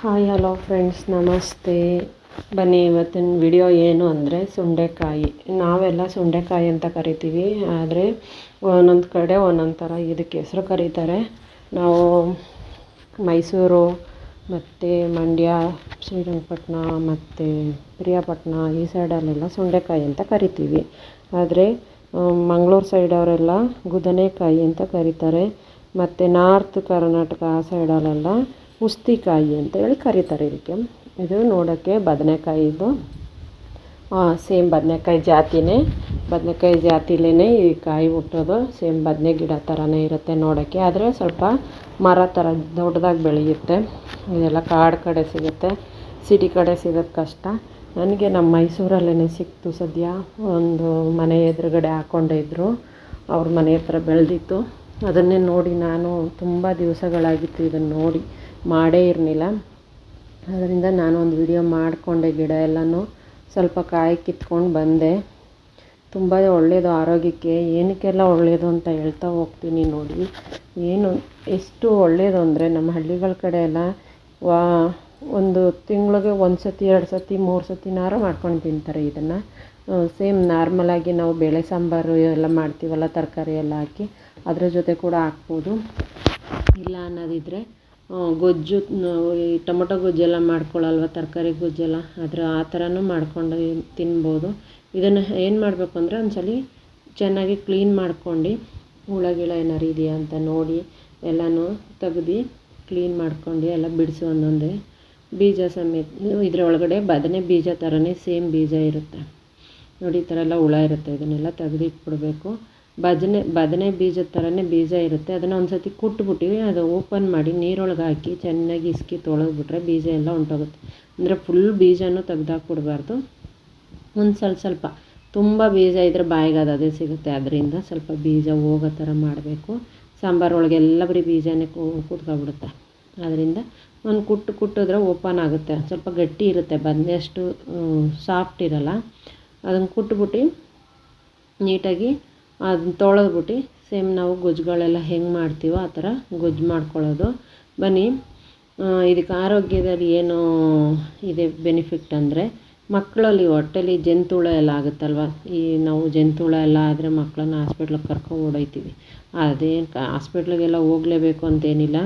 Hi hello friends ನಮಸ್ತೆ ಬನ್ನಿ ಇವತ್ತಿನ ವಿಡಿಯೋ ಏನು ಅಂದರೆ ಸುಂಡೆಕಾಯಿ. ನಾವೆಲ್ಲ ಸುಂಡೆಕಾಯಿ ಅಂತ ಕರಿತೀವಿ. ಆದರೆ ಒಂದೊಂದು ಕಡೆ ಒಂದೊಂದು ಥರ ಇದಕ್ಕೆ ಹೆಸರು ಕರೀತಾರೆ. ನಾವು ಮೈಸೂರು, ಮತ್ತು ಮಂಡ್ಯ ಶ್ರೀರಂಗಪಟ್ಟಣ ಮತ್ತು ಪ್ರಿಯಾಪಟ್ಟಣ ಈ ಸೈಡಲ್ಲೆಲ್ಲ ಸುಂಡೆಕಾಯಿ ಅಂತ ಕರಿತೀವಿ. ಆದರೆ ಮಂಗಳೂರು ಸೈಡವರೆಲ್ಲ ಗುದನೆಕಾಯಿ ಅಂತ ಕರೀತಾರೆ. ಮತ್ತು ನಾರ್ತ್ ಕರ್ನಾಟಕ ಆ ಸೈಡಲ್ಲೆಲ್ಲ ಉಸ್ತಿಕಾಯಿ ಅಂತ ಹೇಳಿ ಕರೀತಾರೆ ಇದಕ್ಕೆ. ಇದು ನೋಡೋಕ್ಕೆ ಬದನೆಕಾಯಿ ಇದು. ಸೇಮ್ ಬದನೆಕಾಯಿ ಜಾತಿನೇ. ಬದನೆಕಾಯಿ ಜಾತಿಲೇ ಈ ಕಾಯಿ ಹುಟ್ಟೋದು. ಸೇಮ್ ಬದನೆ ಗಿಡ ಥರನೇ ಇರುತ್ತೆ ನೋಡೋಕ್ಕೆ. ಆದರೆ ಸ್ವಲ್ಪ ಮರ ಥರ ದೊಡ್ಡದಾಗಿ ಬೆಳೆಯುತ್ತೆ. ಇದೆಲ್ಲ ಕಾಡು ಕಡೆ ಸಿಗುತ್ತೆ. ಸಿಟಿ ಕಡೆ ಸಿಗೋದು ಕಷ್ಟ. ನನಗೆ ನಮ್ಮ ಮೈಸೂರಲ್ಲೇ ಸಿಕ್ತು ಸದ್ಯ. ಒಂದು ಮನೆ ಎದುರುಗಡೆ ಹಾಕ್ಕೊಂಡಿದ್ರು ಅವ್ರ ಮನೆ ಹತ್ರ ಬೆಳೆದಿತ್ತು. ಅದನ್ನೇ ನೋಡಿ ನಾನು ತುಂಬ ದಿವಸಗಳಾಗಿತ್ತು ಇದನ್ನು ನೋಡಿ. ಮಾಡೇ ಇರಲಿಲ್ಲ. ಅದರಿಂದ ನಾನು ಒಂದು ವಿಡಿಯೋ ಮಾಡಿಕೊಂಡೆ ಗಿಡ ಎಲ್ಲನೂ. ಸ್ವಲ್ಪ ಕಾಯಿ ಕಿತ್ಕೊಂಡು ಬಂದೆ. ತುಂಬ ಒಳ್ಳೆಯದು ಆರೋಗ್ಯಕ್ಕೆ, ಏನಕ್ಕೆಲ್ಲ ಒಳ್ಳೆಯದು ಅಂತ ಹೇಳ್ತಾ ಹೋಗ್ತೀನಿ ನೋಡಿ. ಏನು, ಎಷ್ಟು ಒಳ್ಳೆಯದು ಅಂದರೆ ನಮ್ಮ ಹಳ್ಳಿಗಳ ಕಡೆ ಎಲ್ಲ ವಾ, ಒಂದು ತಿಂಗಳಿಗೆ ಒಂದು ಸತಿ, ಎರಡು ಸತಿ, ಮೂರು ಸತಿನಾರು ಮಾಡ್ಕೊಂಡು ತಿಂತಾರೆ ಇದನ್ನು. ಸೇಮ್ ನಾರ್ಮಲಾಗಿ ನಾವು ಬೇಳೆ ಸಾಂಬಾರು ಎಲ್ಲ ಮಾಡ್ತೀವಲ್ಲ, ತರಕಾರಿ ಎಲ್ಲ ಹಾಕಿ, ಅದರ ಜೊತೆ ಕೂಡ ಹಾಕ್ಬೋದು. ಇಲ್ಲ ಅನ್ನೋದಿದ್ದರೆ ಗೊಜ್ಜು ಈ ಟೊಮೊಟೊ ಗೊಜ್ಜೆಲ್ಲ ಮಾಡ್ಕೊಳ್ಳಲ್ವ ತರಕಾರಿ ಗೊಜ್ಜೆಲ್ಲ? ಅದರ ಆ ಥರನೂ ಮಾಡ್ಕೊಂಡು ತಿನ್ಬೋದು. ಇದನ್ನು ಏನು ಮಾಡಬೇಕು ಅಂದರೆ ಒಂದ್ಸಲ ಚೆನ್ನಾಗಿ ಕ್ಲೀನ್ ಮಾಡ್ಕೊಂಡು ಹುಳ ಗಿಳ ಏನಾರು ಇದೆಯಾ ಅಂತ ನೋಡಿ ಎಲ್ಲನೂ ತೆಗ್ದು ಕ್ಲೀನ್ ಮಾಡ್ಕೊಂಡು ಎಲ್ಲ ಬಿಡಿಸಿ ಒಂದೊಂದೇ ಬೀಜ ಸಮೇತ. ಇದರೊಳಗಡೆ ಬದನೆ ಬೀಜ ಥರನೇ ಸೇಮ್ ಬೀಜ ಇರುತ್ತೆ. ನೋಡಿ, ಈ ಥರ ಎಲ್ಲ ಹುಳ ಇರುತ್ತೆ. ಇದನ್ನೆಲ್ಲ ತೆಗ್ದು ಬದನೆ ಬದನೆ ಬೀಜದ ಥರನೇ ಬೀಜ ಇರುತ್ತೆ. ಅದನ್ನು ಒಂದು ಸತಿ ಕುಟ್ಬಿಟ್ಟು ಅದು ಓಪನ್ ಮಾಡಿ ನೀರೊಳಗೆ ಹಾಕಿ ಚೆನ್ನಾಗಿ ಇಸ್ಕಿ ತೊಳೆದ್ಬಿಟ್ರೆ ಬೀಜ ಎಲ್ಲ ಹೊಂಟೋಗುತ್ತೆ ಅಂದರೆ ಫುಲ್ ಬೀಜನೂ ತೆಗ್ದಾಕ್ಬಿಡ್ಬಾರ್ದು. ಒಂದು ಸ್ವಲ್ಪ ಸ್ವಲ್ಪ, ತುಂಬ ಬೀಜ ಇದ್ದರೆ ಬಾಯಿಗೆ ಅದು ಅದೇ ಸಿಗುತ್ತೆ. ಅದರಿಂದ ಸ್ವಲ್ಪ ಬೀಜ ಹೋಗೋ ಥರ ಮಾಡಬೇಕು. ಸಾಂಬಾರು ಒಳಗೆಲ್ಲ ಬರೀ ಬೀಜನೇ ಕೂತ್ಕೊಬಿಡುತ್ತೆ ಅದರಿಂದ ಒಂದು ಕುಟ್ಟು ಕುಟ್ಟಿದ್ರೆ ಓಪನ್ ಆಗುತ್ತೆ. ಸ್ವಲ್ಪ ಗಟ್ಟಿ ಇರುತ್ತೆ, ಬದನೆ ಅಷ್ಟು ಸಾಫ್ಟ್ ಇರೋಲ್ಲ. ಅದನ್ನು ಕುಟ್ಬಿಟ್ಟು ನೀಟಾಗಿ ಅದನ್ನ ತೊಳೆದ್ಬಿಟ್ಟು ಸೇಮ್ ನಾವು ಗೊಜ್ಜುಗಳೆಲ್ಲ ಹೆಂಗೆ ಮಾಡ್ತೀವೋ ಆ ಥರ ಗೊಜ್ಜು ಮಾಡ್ಕೊಳ್ಳೋದು. ಬನ್ನಿ ಇದಕ್ಕೆ ಆರೋಗ್ಯದಲ್ಲಿ ಏನು ಇದೆ ಬೆನಿಫಿಟ್ ಅಂದರೆ ಮಕ್ಕಳಲ್ಲಿ ಹೊಟ್ಟೆಲಿ ಜಂತುಳ ಎಲ್ಲ ಆಗುತ್ತಲ್ವ? ಈ ನಾವು ಜಂತುಳ ಎಲ್ಲ ಆದರೆ ಮಕ್ಕಳನ್ನ ಹಾಸ್ಪಿಟ್ಲಿಗೆ ಕರ್ಕೊಂಡು ಓಡೋಯ್ತೀವಿ. ಅದೇನು ಹಾಸ್ಪಿಟ್ಲಿಗೆಲ್ಲ ಹೋಗಲೇಬೇಕು ಅಂತೇನಿಲ್ಲ.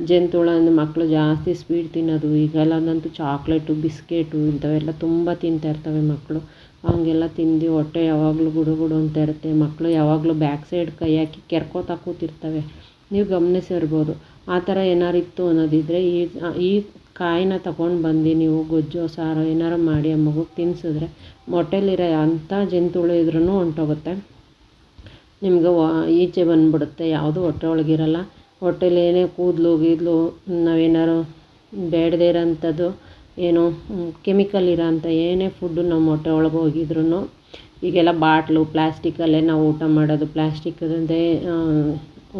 ಜಂತುಳ ಅಂದರೆ ಮಕ್ಕಳು ಜಾಸ್ತಿ ಸ್ವೀಟ್ ತಿನ್ನೋದು ಈಗೆಲ್ಲದಂತೂ ಚಾಕ್ಲೇಟು, ಬಿಸ್ಕೆಟು ಇಂಥವೆಲ್ಲ ತುಂಬ ತಿಂತಾಯಿರ್ತವೆ ಮಕ್ಕಳು. ಹಂಗೆಲ್ಲ ತಿಂದು ಹೊಟ್ಟೆ ಯಾವಾಗಲೂ ಗುಡು ಗುಡು ಅಂತ ಇರುತ್ತೆ. ಮಕ್ಕಳು ಯಾವಾಗಲೂ ಬ್ಯಾಕ್ ಸೈಡ್ ಕೈ ಹಾಕಿ ಕೆರ್ಕೋತಾ ಕೂತಿರ್ತವೆ. ನೀವು ಗಮನಿಸಿರ್ಬೋದು ಆ ಥರ ಏನಾರು ಇತ್ತು ಅನ್ನೋದಿದ್ದರೆ ಈ ಈ ಕಾಯಿನ ತಗೊಂಡು ಬಂದು ನೀವು ಗೊಜ್ಜು, ಸಾರು ಏನಾರು ಮಾಡಿ ಆ ಮಗುಗೆ ತಿನ್ನಿಸಿದ್ರೆ ಹೊಟ್ಟೆಲಿರೋ ಅಂಥ ಜಂತುಳು ಇದ್ರೂ ಹೊಂಟೋಗುತ್ತೆ ನಿಮ್ಗೆ ಈಚೆ ಬಂದುಬಿಡುತ್ತೆ. ಯಾವುದು ಹೊಟ್ಟೆ ಒಳಗಿರಲ್ಲ. ಹೊಟ್ಟೆಲಿ ಏನೇ ಕೂದಲು, ಗೀದಲು, ನಾವೇನಾರು ಬೇಡದೇ ಇರೋಂಥದ್ದು ಏನು ಕೆಮಿಕಲ್ ಇರೋಂಥ ಏನೇ ಫುಡ್ಡು ನಮ್ಮ ಹೊಟ್ಟೆ ಒಳಗೆ ಹೋಗಿದ್ರೂ ಈಗೆಲ್ಲ ಬಾಟ್ಲು ಪ್ಲ್ಯಾಸ್ಟಿಕಲ್ಲೇ ನಾವು ಊಟ ಮಾಡೋದು ಪ್ಲ್ಯಾಸ್ಟಿಕ್ದೇ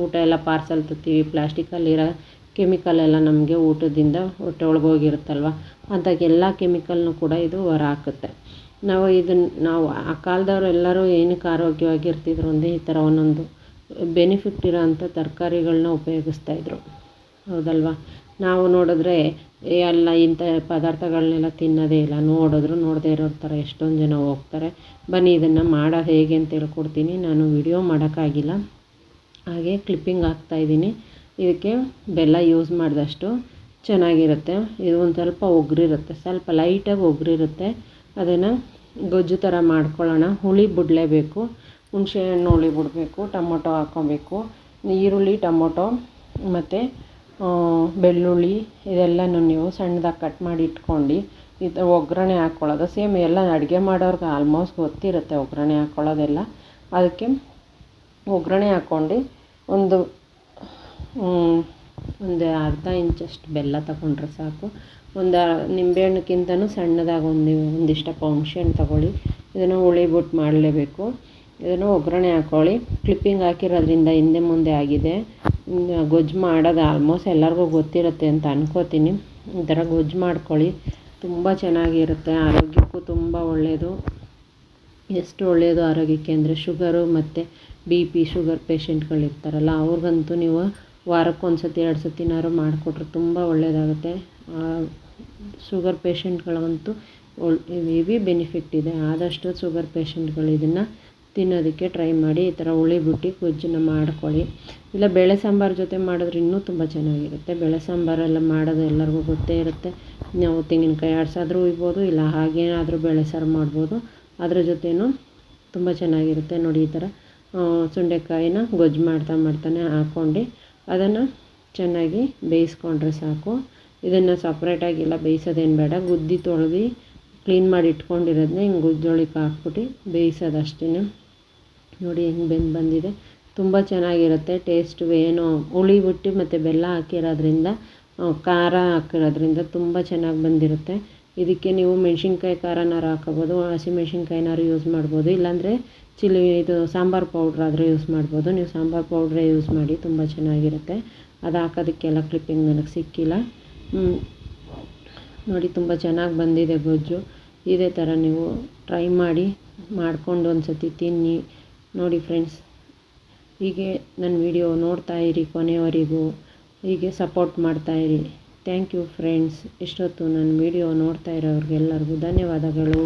ಊಟ ಎಲ್ಲ ಪಾರ್ಸಲ್ ತರ್ತೀವಿ ಪ್ಲ್ಯಾಸ್ಟಿಕಲ್ಲಿರೋ ಕೆಮಿಕಲ್ ಎಲ್ಲ ನಮಗೆ ಊಟದಿಂದ ಹೊಟ್ಟೆ ಒಳಗೆ ಹೋಗಿರುತ್ತಲ್ವ? ಎಲ್ಲ ಕೆಮಿಕಲ್ನು ಕೂಡ ಇದು ಹೊರ ಹಾಕುತ್ತೆ. ನಾವು ಇದನ್ನು ನಾವು ಆ ಕಾಲದವ್ರು ಎಲ್ಲರೂ ಏನಕ್ಕೆ ಆರೋಗ್ಯವಾಗಿರ್ತಿದ್ರು ಅಂದರೆ ಈ ಥರ ಒಂದೊಂದು ಬೆನಿಫಿಟ್ ಇರೋಂಥ ತರಕಾರಿಗಳನ್ನ ಉಪಯೋಗಿಸ್ತಾಯಿದ್ರು ಹೌದಲ್ವ? ನಾವು ನೋಡಿದ್ರೆ ಎಲ್ಲ ಇಂಥ ಪದಾರ್ಥಗಳನ್ನೆಲ್ಲ ತಿನ್ನೋದೇ ಇಲ್ಲ. ನೋಡಿದ್ರು ನೋಡದೇ ಇರೋ ಥರ ಎಷ್ಟೊಂದು ಜನ ಹೋಗ್ತಾರೆ. ಬನ್ನಿ, ಇದನ್ನು ಮಾಡೋದು ಹೇಗೆ ಅಂತ ಹೇಳ್ಕೊಡ್ತೀನಿ. ನಾನು ವಿಡಿಯೋ ಮಾಡೋಕ್ಕಾಗಿಲ್ಲ. ಹಾಗೆ ಕ್ಲಿಪ್ಪಿಂಗ್ ಹಾಕ್ತಾಯಿದ್ದೀನಿ ಇದಕ್ಕೆ ಬೆಲ್ಲ ಯೂಸ್ ಮಾಡಿದಷ್ಟು ಚೆನ್ನಾಗಿರುತ್ತೆ. ಇದು ಒಂದು ಸ್ವಲ್ಪ ಒಗ್ರಿರುತ್ತೆ ಸ್ವಲ್ಪ ಲೈಟಾಗಿ ಒಗ್ರಿರುತ್ತೆ ಅದನ್ನು ಗೊಜ್ಜು ಥರ ಮಾಡ್ಕೊಳ್ಳೋಣ. ಹುಳಿ ಬಿಡಲೇಬೇಕು ಹುಣಸೆ ಹಣ್ಣು ಹುಳಿ ಬಿಡಬೇಕು. ಟೊಮೊಟೊ ಹಾಕ್ಕೊಬೇಕು ಈರುಳ್ಳಿ, ಟೊಮೊಟೊ ಮತ್ತು ಬೆಳ್ಳುಳ್ಳಿ ಇದೆಲ್ಲನೂ ನೀವು ಸಣ್ಣದಾಗಿ ಕಟ್ ಮಾಡಿ ಇಟ್ಕೊಂಡು ಇದು ಒಗ್ಗರಣೆ ಹಾಕ್ಕೊಳ್ಳೋದು ಸೇಮ್ ಎಲ್ಲ ಅಡುಗೆ ಮಾಡೋರ್ಗೆ ಆಲ್ಮೋಸ್ಟ್ ಗೊತ್ತಿರುತ್ತೆ ಒಗ್ಗರಣೆ ಹಾಕ್ಕೊಳ್ಳೋದೆಲ್ಲ ಅದಕ್ಕೆ ಒಗ್ಗರಣೆ ಹಾಕ್ಕೊಂಡು ಒಂದು ಒಂದು ಅರ್ಧ ಇಂಚಷ್ಟು ಬೆಲ್ಲ ತಗೊಂಡ್ರೆ ಸಾಕು. ಒಂದು ನಿಂಬೆಹಣ್ಣಕ್ಕಿಂತನೂ ಸಣ್ಣದಾಗಿ ಒಂದು ಒಂದಿಷ್ಟಪ್ಪ ಹುಣ್ಸೆಹಣ್ಣು ತಗೊಳ್ಳಿ. ಇದನ್ನು ಹುಳಿಬಿಟ್ಟು ಮಾಡಲೇಬೇಕು. ಇದನ್ನು ಒಗ್ಗರಣೆ ಹಾಕ್ಕೊಳ್ಳಿ ಕ್ಲಿಪ್ಪಿಂಗ್ ಹಾಕಿರೋದ್ರಿಂದ ಹಿಂದೆ ಮುಂದೆ ಆಗಿದೆ. ಗೊಜ್ಜು ಮಾಡೋದು ಆಲ್ಮೋಸ್ಟ್ ಎಲ್ಲರಿಗೂ ಗೊತ್ತಿರುತ್ತೆ ಅಂತ ಅನ್ಕೋತೀನಿ. ಈ ಥರ ಗೊಜ್ಜು ಮಾಡ್ಕೊಳ್ಳಿ. ತುಂಬ ಚೆನ್ನಾಗಿರುತ್ತೆ. ಆರೋಗ್ಯಕ್ಕೂ ತುಂಬ ಒಳ್ಳೆಯದು ಎಷ್ಟು ಒಳ್ಳೆಯದು ಆರೋಗ್ಯಕ್ಕೆ ಅಂದರೆ ಶುಗರು ಮತ್ತು ಬಿ ಪಿ ಶುಗರ್ ಪೇಷೆಂಟ್ಗಳಿರ್ತಾರಲ್ಲ ಅವ್ರಿಗಂತೂ ನೀವು ವಾರಕ್ಕೆ ಒಂದು ಸತಿ ಎರಡು ಸತಿನಾದ್ರು ಮಾಡಿಕೊಟ್ರೆ ತುಂಬ ಒಳ್ಳೆಯದಾಗುತ್ತೆ ಶುಗರ್ ಪೇಷಂಟ್ಗಳಿಗಂತೂ ಒಳ್ ಹೆವಿ ಬೆನಿಫಿಟ್ ಇದೆ. ಆದಷ್ಟು ಶುಗರ್ ಪೇಷೆಂಟ್ಗಳು ಇದನ್ನು ತಿನ್ನೋದಕ್ಕೆ ಟ್ರೈ ಮಾಡಿ, ಈ ಥರ ಹುಳಿ ಬಿಟ್ಟು ಗೊಜ್ಜನ್ನ ಮಾಡ್ಕೊಳ್ಳಿ. ಇಲ್ಲ, ಬೇಳೆ ಸಾಂಬಾರು ಜೊತೆ ಮಾಡಿದ್ರೆ ಇನ್ನೂ ತುಂಬ ಚೆನ್ನಾಗಿರುತ್ತೆ. ಬೇಳೆ ಸಾಂಬಾರೆಲ್ಲ ಮಾಡೋದು ಎಲ್ಲರಿಗೂ ಗೊತ್ತೇ ಇರುತ್ತೆ. ನಾವು ತೆಂಗಿನಕಾಯಿ ಆಡ್ಸಾದರೂ ಹುಯ್ಬೋದು ಇಲ್ಲ ಹಾಗೇನಾದರೂ ಬೇಳೆ ಸಾರು ಮಾಡ್ಬೋದು. ಅದ್ರ ಜೊತೆಯೂ ತುಂಬ ಚೆನ್ನಾಗಿರುತ್ತೆ ನೋಡಿ ಈ ಥರ ಸುಂಡೆಕಾಯಿನ ಗೊಜ್ಜು ಮಾಡ್ತಾ ಮಾಡ್ತಾನೆ ಹಾಕ್ಕೊಂಡು ಅದನ್ನು ಚೆನ್ನಾಗಿ ಬೇಯಿಸ್ಕೊಂಡ್ರೆ ಸಾಕು. ಇದನ್ನು ಸಪ್ರೇಟಾಗಿಲ್ಲ ಬೇಯಿಸೋದೇನು ಬೇಡ, ಗುದ್ದಿ ತೊಳೆದು ಕ್ಲೀನ್ ಮಾಡಿ ಇಟ್ಕೊಂಡಿರೋದನ್ನ ಹಿಂಗೆ ಗುದ್ದೊಳಿಗೆ ಹಾಕ್ಬಿಟ್ಟು ಬೇಯಿಸೋದು ಅಷ್ಟೇ ನೋಡಿ ಹೆಂಗೆ ಬೆಂದು ಬಂದಿದೆ. ತುಂಬ ಚೆನ್ನಾಗಿರುತ್ತೆ. ಟೇಸ್ಟು ಏನು ಹುಳಿ ಬಿಟ್ಟು ಮತ್ತು ಬೆಲ್ಲ ಹಾಕಿರೋದ್ರಿಂದ ಖಾರ ಹಾಕಿರೋದ್ರಿಂದ ತುಂಬ ಚೆನ್ನಾಗಿ ಬಂದಿರುತ್ತೆ. ಇದಕ್ಕೆ ನೀವು ಮೆಣಸಿನ್ಕಾಯಿ ಖಾರನಾರು ಹಾಕೋಬೋದು ಹಸಿಮೆಣ್ಸಿನ್ಕಾಯಿನಾರು ಯೂಸ್ ಮಾಡ್ಬೋದು, ಇಲ್ಲಾಂದರೆ ಚಿಲ್ಲಿ ಇದು ಸಾಂಬಾರು ಪೌಡ್ರ್ ಆದರೆ ಯೂಸ್ ಮಾಡ್ಬೋದು. ನೀವು ಸಾಂಬಾರು ಪೌಡ್ರೇ ಯೂಸ್ ಮಾಡಿ ತುಂಬ ಚೆನ್ನಾಗಿರುತ್ತೆ. ಅದು ಹಾಕೋದಕ್ಕೆಲ್ಲ ಕ್ಲಿಪ್ಪಿಂಗ್ ನನಗೆ ಸಿಕ್ಕಿಲ್ಲ. ನೋಡಿ ತುಂಬ ಚೆನ್ನಾಗಿ ಬಂದಿದೆ ಗೊಜ್ಜು. ಇದೇ ಥರ ನೀವು ಟ್ರೈ ಮಾಡಿ, ಮಾಡ್ಕೊಂಡು ಒಂದು ಸತಿ ತಿನ್ನಿ. ನೋಡಿ ಫ್ರೆಂಡ್ಸ್ ಹೀಗೆ ನನ್ನ ವಿಡಿಯೋ ನೋಡ್ತಾ ಇರಿ ಕೊನೆಯವರೆಗೂ ಹೀಗೆ ಸಪೋರ್ಟ್ ಮಾಡ್ತಾಯಿರಿ ಥ್ಯಾಂಕ್ ಯು ಫ್ರೆಂಡ್ಸ್ ಇಷ್ಟೊತ್ತು ನನ್ನ ವಿಡಿಯೋ ನೋಡ್ತಾ ಇರೋರಿಗೆಲ್ಲರಿಗೂ ಧನ್ಯವಾದಗಳು.